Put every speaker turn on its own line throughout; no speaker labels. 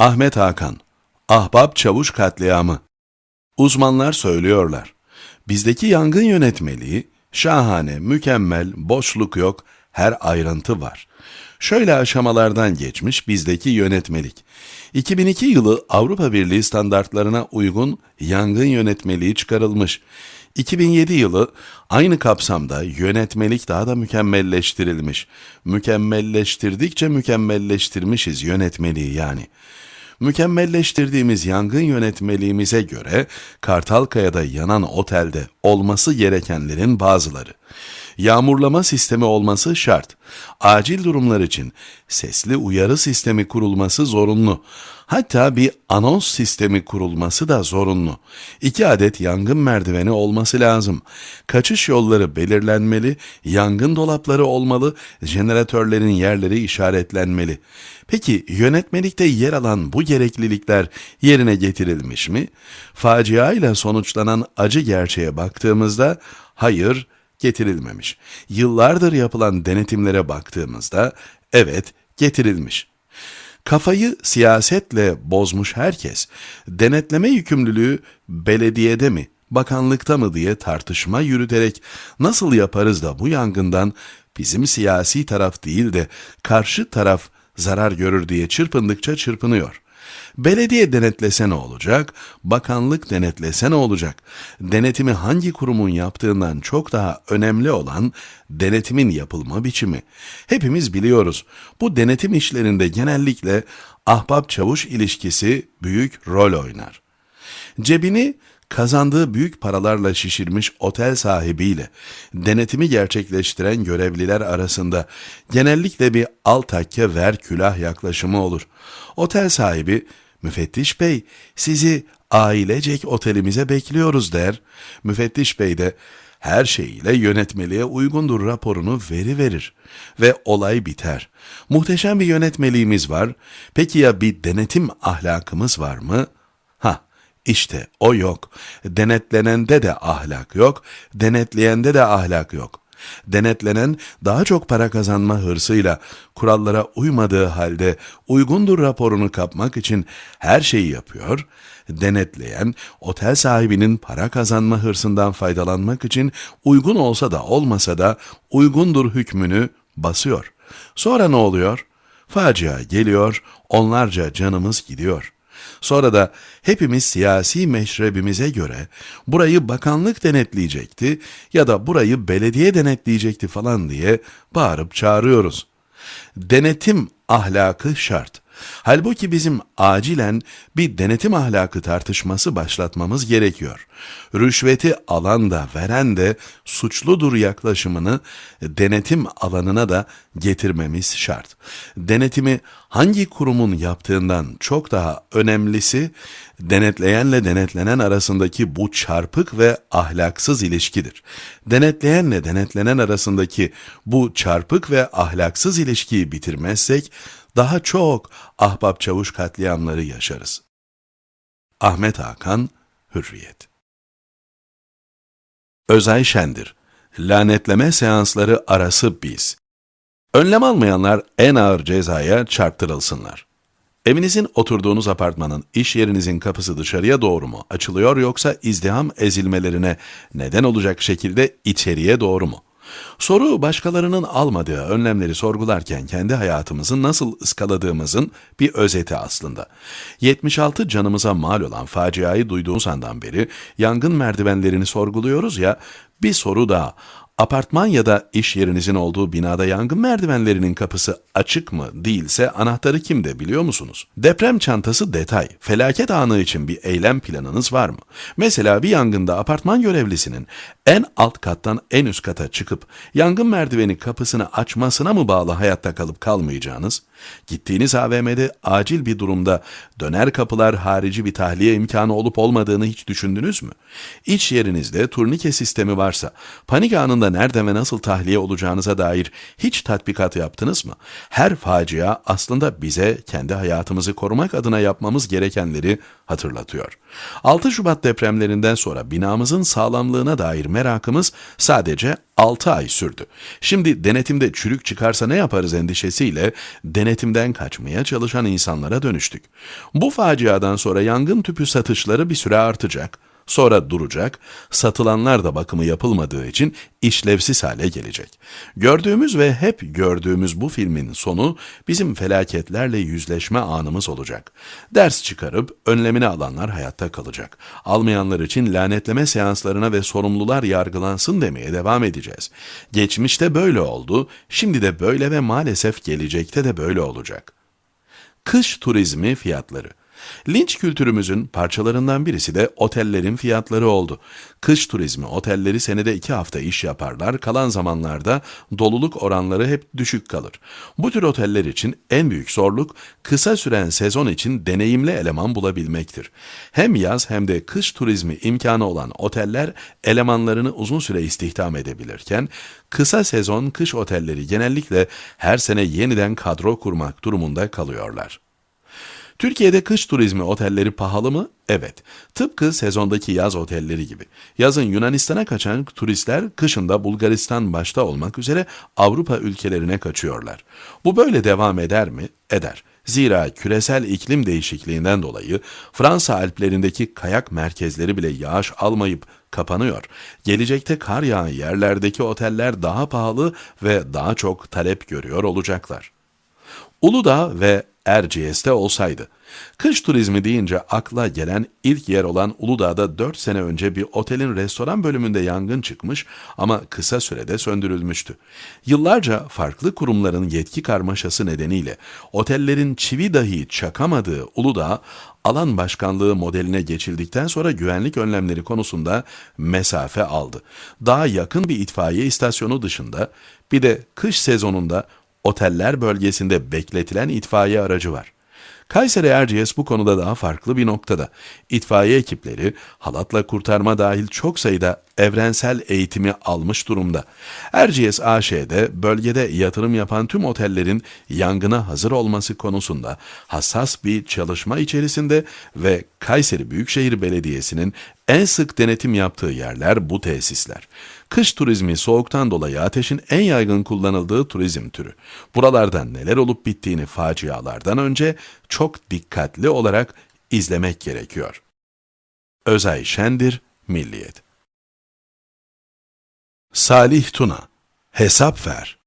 Ahmet Hakan, Ahbap Çavuş katliamı. Uzmanlar söylüyorlar. Bizdeki yangın yönetmeliği şahane, mükemmel, boşluk yok, her ayrıntı var. Şöyle aşamalardan geçmiş bizdeki yönetmelik. 2002 yılı Avrupa Birliği standartlarına uygun yangın yönetmeliği çıkarılmış. 2007 yılı aynı kapsamda yönetmelik daha da mükemmelleştirilmiş. Mükemmelleştirdikçe mükemmelleştirmişiz yönetmeliği yani. Mükemmelleştirdiğimiz yangın yönetmeliğimize göre Kartalkaya'da yanan otelde olması gerekenlerin bazıları. Yağmurlama sistemi olması şart. Acil durumlar için sesli uyarı sistemi kurulması zorunlu. Hatta bir anons sistemi kurulması da zorunlu. İki adet yangın merdiveni olması lazım. Kaçış yolları belirlenmeli, yangın dolapları olmalı, jeneratörlerin yerleri işaretlenmeli. Peki yönetmelikte yer alan bu gereklilikler yerine getirilmiş mi? Facia ile sonuçlanan acı gerçeğe baktığımızda hayır getirilmemiş. Yıllardır yapılan denetimlere baktığımızda evet getirilmiş. Kafayı siyasetle bozmuş herkes, denetleme yükümlülüğü belediyede mi, bakanlıkta mı diye tartışma yürüterek nasıl yaparız da bu yangından bizim siyasi taraf değil de karşı taraf zarar görür diye çırpındıkça çırpınıyor. Belediye denetlese ne olacak? Bakanlık denetlese ne olacak? Denetimi hangi kurumun yaptığından çok daha önemli olan denetimin yapılma biçimi. Hepimiz biliyoruz. Bu denetim işlerinde genellikle ahbap çavuş ilişkisi büyük rol oynar. Cebini kazandığı büyük paralarla şişirmiş otel sahibiyle denetimi gerçekleştiren görevliler arasında genellikle bir al takke ver külah yaklaşımı olur. Otel sahibi, müfettiş bey sizi ailecek otelimize bekliyoruz der. Müfettiş bey de her şeyiyle yönetmeliğe uygundur raporunu veri verir ve olay biter. Muhteşem bir yönetmeliğimiz var. Peki ya bir denetim ahlakımız var mı? İşte o yok. Denetlenende de ahlak yok, denetleyende de ahlak yok. Denetlenen daha çok para kazanma hırsıyla kurallara uymadığı halde uygundur raporunu kapmak için her şeyi yapıyor. Denetleyen otel sahibinin para kazanma hırsından faydalanmak için uygun olsa da olmasa da uygundur hükmünü basıyor. Sonra ne oluyor? Facia geliyor, onlarca canımız gidiyor.'' Sonra da hepimiz siyasi meşrebimize göre burayı bakanlık denetleyecekti ya da burayı belediye denetleyecekti falan diye bağırıp çağırıyoruz. Denetim ahlakı şart. Halbuki bizim acilen bir denetim ahlakı tartışması başlatmamız gerekiyor. Rüşveti alan da veren de suçludur yaklaşımını denetim alanına da getirmemiz şart. Denetimi hangi kurumun yaptığından çok daha önemlisi denetleyenle denetlenen arasındaki bu çarpık ve ahlaksız ilişkidir. Denetleyenle denetlenen arasındaki bu çarpık ve ahlaksız ilişkiyi bitirmezsek daha çok ahbap çavuş katliamları yaşarız. Ahmet Hakan, Hürriyet Özay Şendir, lanetleme seansları arası biz. Önlem almayanlar en ağır cezaya çarptırılsınlar. Evinizin oturduğunuz apartmanın, iş yerinizin kapısı dışarıya doğru mu açılıyor yoksa izdiham ezilmelerine neden olacak şekilde içeriye doğru mu? Soru başkalarının almadığı önlemleri sorgularken kendi hayatımızı nasıl ıskaladığımızın bir özeti aslında. 76 canımıza mal olan faciayı duyduğumuz andan beri yangın merdivenlerini sorguluyoruz ya bir soru daha. Apartman ya da iş yerinizin olduğu binada yangın merdivenlerinin kapısı açık mı değilse anahtarı kimde biliyor musunuz? Deprem çantası detay. Felaket anı için bir eylem planınız var mı? Mesela bir yangında apartman görevlisinin en alt kattan en üst kata çıkıp yangın merdiveni kapısını açmasına mı bağlı hayatta kalıp kalmayacağınız? Gittiğiniz AVM'de acil bir durumda döner kapılar harici bir tahliye imkanı olup olmadığını hiç düşündünüz mü? İç yerinizde turnike sistemi varsa panik anında anda nerede ve nasıl tahliye olacağınıza dair hiç tatbikat yaptınız mı? Her facia aslında bize kendi hayatımızı korumak adına yapmamız gerekenleri hatırlatıyor. 6 Şubat depremlerinden sonra binamızın sağlamlığına dair merakımız sadece 6 ay sürdü. Şimdi denetimde çürük çıkarsa ne yaparız endişesiyle denetimden kaçmaya çalışan insanlara dönüştük. Bu faciadan sonra yangın tüpü satışları bir süre artacak sonra duracak, satılanlar da bakımı yapılmadığı için işlevsiz hale gelecek. Gördüğümüz ve hep gördüğümüz bu filmin sonu bizim felaketlerle yüzleşme anımız olacak. Ders çıkarıp önlemini alanlar hayatta kalacak. Almayanlar için lanetleme seanslarına ve sorumlular yargılansın demeye devam edeceğiz. Geçmişte böyle oldu, şimdi de böyle ve maalesef gelecekte de böyle olacak. Kış turizmi fiyatları Linç kültürümüzün parçalarından birisi de otellerin fiyatları oldu. Kış turizmi otelleri senede iki hafta iş yaparlar, kalan zamanlarda doluluk oranları hep düşük kalır. Bu tür oteller için en büyük zorluk kısa süren sezon için deneyimli eleman bulabilmektir. Hem yaz hem de kış turizmi imkanı olan oteller elemanlarını uzun süre istihdam edebilirken, kısa sezon kış otelleri genellikle her sene yeniden kadro kurmak durumunda kalıyorlar. Türkiye'de kış turizmi otelleri pahalı mı? Evet. Tıpkı sezondaki yaz otelleri gibi. Yazın Yunanistan'a kaçan turistler kışında Bulgaristan başta olmak üzere Avrupa ülkelerine kaçıyorlar. Bu böyle devam eder mi? Eder. Zira küresel iklim değişikliğinden dolayı Fransa Alplerindeki kayak merkezleri bile yağış almayıp kapanıyor. Gelecekte kar yağan yerlerdeki oteller daha pahalı ve daha çok talep görüyor olacaklar. Uludağ ve Erciyes'te olsaydı. Kış turizmi deyince akla gelen ilk yer olan Uludağ'da 4 sene önce bir otelin restoran bölümünde yangın çıkmış ama kısa sürede söndürülmüştü. Yıllarca farklı kurumların yetki karmaşası nedeniyle otellerin çivi dahi çakamadığı Uludağ, alan başkanlığı modeline geçildikten sonra güvenlik önlemleri konusunda mesafe aldı. Daha yakın bir itfaiye istasyonu dışında bir de kış sezonunda oteller bölgesinde bekletilen itfaiye aracı var. Kayseri Erciyes bu konuda daha farklı bir noktada. İtfaiye ekipleri halatla kurtarma dahil çok sayıda evrensel eğitimi almış durumda. Erciyes AŞ'de bölgede yatırım yapan tüm otellerin yangına hazır olması konusunda hassas bir çalışma içerisinde ve Kayseri Büyükşehir Belediyesi'nin en sık denetim yaptığı yerler bu tesisler. Kış turizmi soğuktan dolayı ateşin en yaygın kullanıldığı turizm türü. Buralarda neler olup bittiğini facialardan önce çok dikkatli olarak izlemek gerekiyor. Özay Şendir, Milliyet Salih Tuna Hesap ver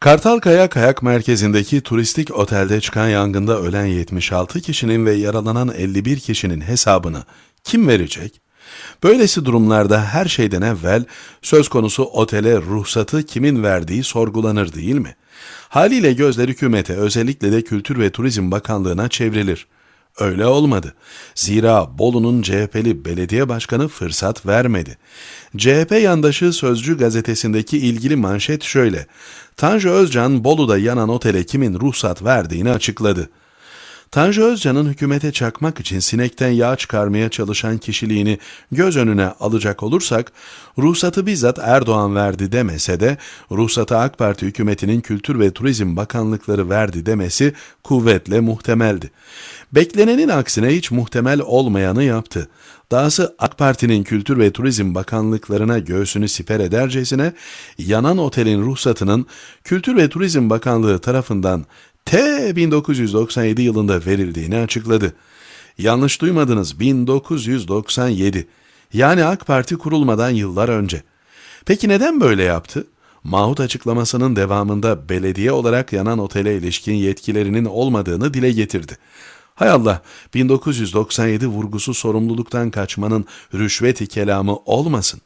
Kartalkaya Kayak Merkezi'ndeki turistik otelde çıkan yangında ölen 76 kişinin ve yaralanan 51 kişinin hesabını kim verecek? Böylesi durumlarda her şeyden evvel söz konusu otele ruhsatı kimin verdiği sorgulanır değil mi? Haliyle gözler hükümete özellikle de Kültür ve Turizm Bakanlığı'na çevrilir. Öyle olmadı. Zira Bolu'nun CHP'li belediye başkanı fırsat vermedi. CHP yandaşı Sözcü gazetesindeki ilgili manşet şöyle. Tanju Özcan Bolu'da yanan otele kimin ruhsat verdiğini açıkladı. Tanju Özcan'ın hükümete çakmak için sinekten yağ çıkarmaya çalışan kişiliğini göz önüne alacak olursak, ruhsatı bizzat Erdoğan verdi demese de, ruhsatı AK Parti hükümetinin Kültür ve Turizm Bakanlıkları verdi demesi kuvvetle muhtemeldi. Beklenenin aksine hiç muhtemel olmayanı yaptı. Dahası AK Parti'nin Kültür ve Turizm Bakanlıklarına göğsünü siper edercesine yanan otelin ruhsatının Kültür ve Turizm Bakanlığı tarafından T 1997 yılında verildiğini açıkladı. Yanlış duymadınız 1997. Yani AK Parti kurulmadan yıllar önce. Peki neden böyle yaptı? Mahut açıklamasının devamında belediye olarak yanan otele ilişkin yetkilerinin olmadığını dile getirdi. Hay Allah, 1997 vurgusu sorumluluktan kaçmanın rüşveti kelamı olmasın.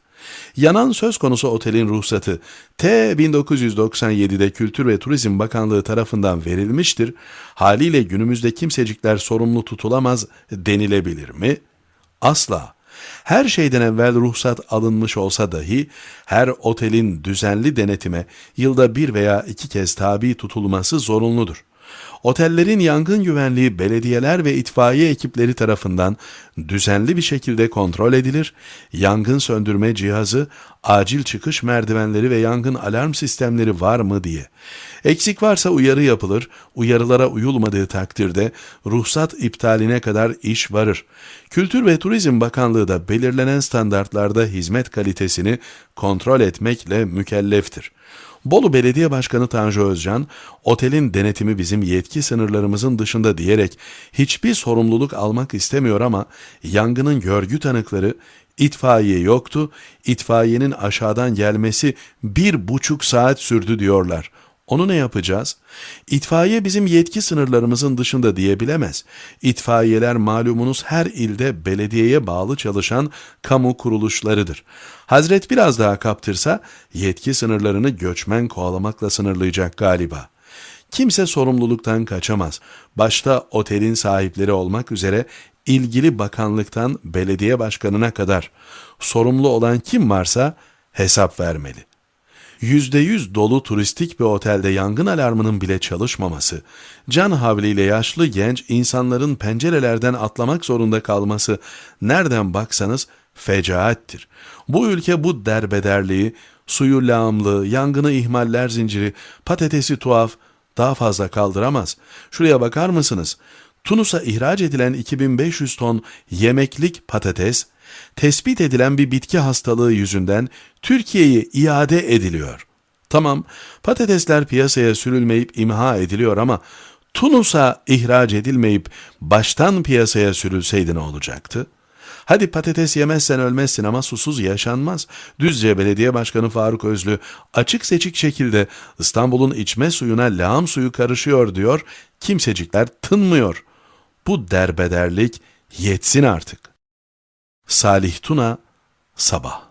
Yanan söz konusu otelin ruhsatı T 1997'de Kültür ve Turizm Bakanlığı tarafından verilmiştir. Haliyle günümüzde kimsecikler sorumlu tutulamaz denilebilir mi? Asla. Her şeyden evvel ruhsat alınmış olsa dahi her otelin düzenli denetime yılda bir veya iki kez tabi tutulması zorunludur. Otellerin yangın güvenliği belediyeler ve itfaiye ekipleri tarafından düzenli bir şekilde kontrol edilir, yangın söndürme cihazı, acil çıkış merdivenleri ve yangın alarm sistemleri var mı diye. Eksik varsa uyarı yapılır, uyarılara uyulmadığı takdirde ruhsat iptaline kadar iş varır. Kültür ve Turizm Bakanlığı da belirlenen standartlarda hizmet kalitesini kontrol etmekle mükelleftir. Bolu Belediye Başkanı Tanju Özcan, otelin denetimi bizim yetki sınırlarımızın dışında diyerek hiçbir sorumluluk almak istemiyor ama yangının görgü tanıkları itfaiye yoktu, itfaiyenin aşağıdan gelmesi bir buçuk saat sürdü diyorlar. Onu ne yapacağız? İtfaiye bizim yetki sınırlarımızın dışında diyebilemez. İtfaiyeler malumunuz her ilde belediyeye bağlı çalışan kamu kuruluşlarıdır. Hazret biraz daha kaptırsa yetki sınırlarını göçmen kovalamakla sınırlayacak galiba. Kimse sorumluluktan kaçamaz. Başta otelin sahipleri olmak üzere ilgili bakanlıktan belediye başkanına kadar sorumlu olan kim varsa hesap vermeli. %100 dolu turistik bir otelde yangın alarmının bile çalışmaması, can havliyle yaşlı genç insanların pencerelerden atlamak zorunda kalması nereden baksanız fecaattir. Bu ülke bu derbederliği, suyu lağımlı, yangını ihmaller zinciri, patatesi tuhaf daha fazla kaldıramaz. Şuraya bakar mısınız? Tunus'a ihraç edilen 2500 ton yemeklik patates, tespit edilen bir bitki hastalığı yüzünden Türkiye'ye iade ediliyor. Tamam, patatesler piyasaya sürülmeyip imha ediliyor ama Tunus'a ihraç edilmeyip baştan piyasaya sürülseydi ne olacaktı? Hadi patates yemezsen ölmezsin ama susuz yaşanmaz. Düzce Belediye Başkanı Faruk Özlü açık seçik şekilde İstanbul'un içme suyuna lağım suyu karışıyor diyor. Kimsecikler tınmıyor. Bu derbederlik yetsin artık. Salih Tuna, Sabah